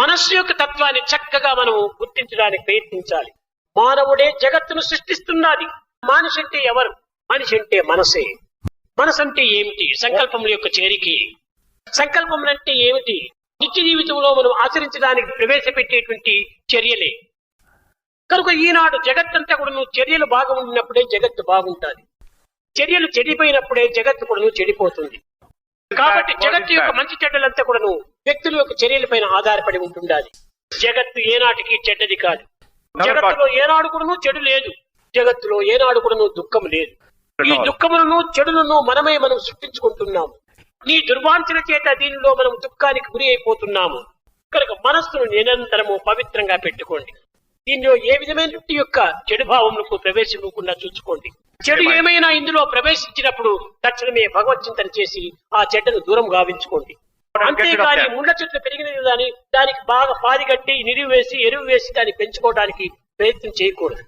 మనస్సు యొక్క తత్వాన్ని చక్కగా మనము గుర్తించడానికి ప్రయత్నించాలి. మానవుడే జగత్తును సృష్టిస్తున్నది. మనిషి అంటే ఎవరు? మనిషి అంటే మనసే. మనసు అంటే ఏమిటి? సంకల్పముల యొక్క చేరిక. సంకల్పములు అంటే ఏమిటి? నిత్య జీవితంలో మనం ఆచరించడానికి ప్రవేశపెట్టేటువంటి చర్యలే. కనుక ఈనాడు జగత్తంతా కూడా నువ్వు చర్యలు బాగా ఉండినప్పుడే జగత్తు బాగుంటుంది. చర్యలు చెడిపోయినప్పుడే జగత్తు కూడా నువ్వు చెడిపోతుంది. కాబట్టి జగత్తు యొక్క మంచి చెడ్డలంతా కూడాను వ్యక్తుల యొక్క చర్యలపైన ఆధారపడి ఉంటుండాలి. జగత్తు ఏనాటికి చెడ్డది కాదు. జగత్తులో ఏనాడు కూడాను చెడు లేదు. జగత్తులో ఏనాడు కూడాను దుఃఖం లేదు. ఈ దుఃఖములను చెడులను మనమే మనం సృష్టించుకుంటున్నాము. నీ దుర్వాంఛన చేత దీనిలో మనం దుఃఖానికి గురి అయిపోతున్నాము. కనుక మనస్సును నిరంతరము పవిత్రంగా పెట్టుకోండి. దీనిలో ఏ విధమైనటువంటి యొక్క చెడు భావములకు ప్రవేశించకుండా చూసుకోండి. చెడు ఏమైనా ఇందులో ప్రవేశించినప్పుడు తక్షణమే భగవత్ చింతన చేసి ఆ చెడ్డను దూరం గావించుకోండి. అంతేకాని ముళ్ళ చెట్లు పెరిగిన దాని దానికి బాగా పాది కట్టి నిరువు వేసి ఎరువు వేసి దాన్ని పెంచుకోవడానికి ప్రయత్నం చేయకూడదు.